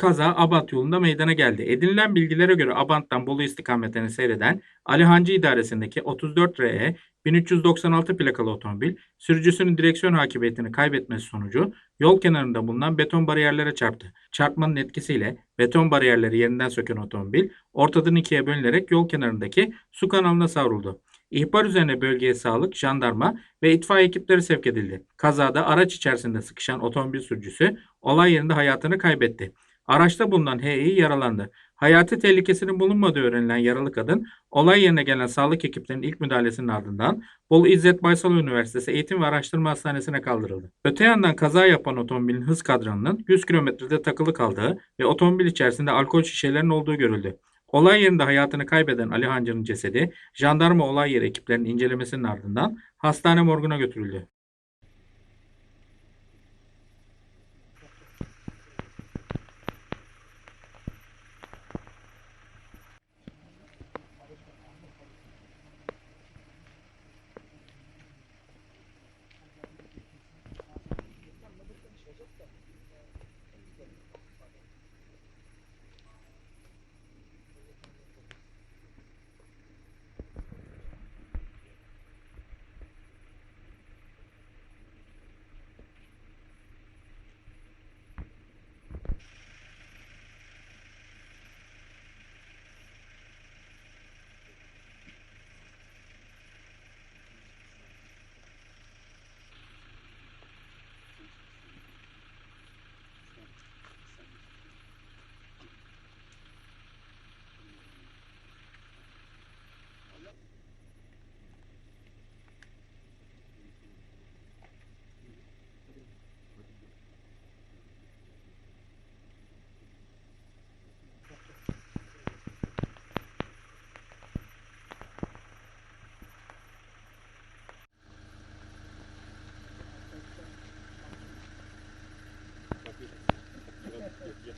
Kaza Abant yolunda meydana geldi. Edinilen bilgilere göre Abant'tan Bolu istikametine seyreden Ali Hancı idaresindeki 34 RE 1396 plakalı otomobil sürücüsünün direksiyon hakimiyetini kaybetmesi sonucu yol kenarında bulunan beton bariyerlere çarptı. Çarpmanın etkisiyle beton bariyerleri yerinden söken otomobil ortadan ikiye bölünerek yol kenarındaki su kanalına savruldu. İhbar üzerine bölgeye sağlık, jandarma ve itfaiye ekipleri sevk edildi. Kazada araç içerisinde sıkışan otomobil sürücüsü olay yerinde hayatını kaybetti. Araçta bulunan HI yaralandı. Hayati tehlikesinin bulunmadığı öğrenilen yaralı kadın, olay yerine gelen sağlık ekiplerinin ilk müdahalesinin ardından Bolu İzzet Baysal Üniversitesi Eğitim ve Araştırma Hastanesi'ne kaldırıldı. Öte yandan kaza yapan otomobilin hız kadranının 100 kilometrede takılı kaldığı ve otomobil içerisinde alkol şişelerinin olduğu görüldü. Olay yerinde hayatını kaybeden Ali Hancı'nın cesedi, jandarma olay yeri ekiplerinin incelemesinin ardından hastane morguna götürüldü. thing. Get, get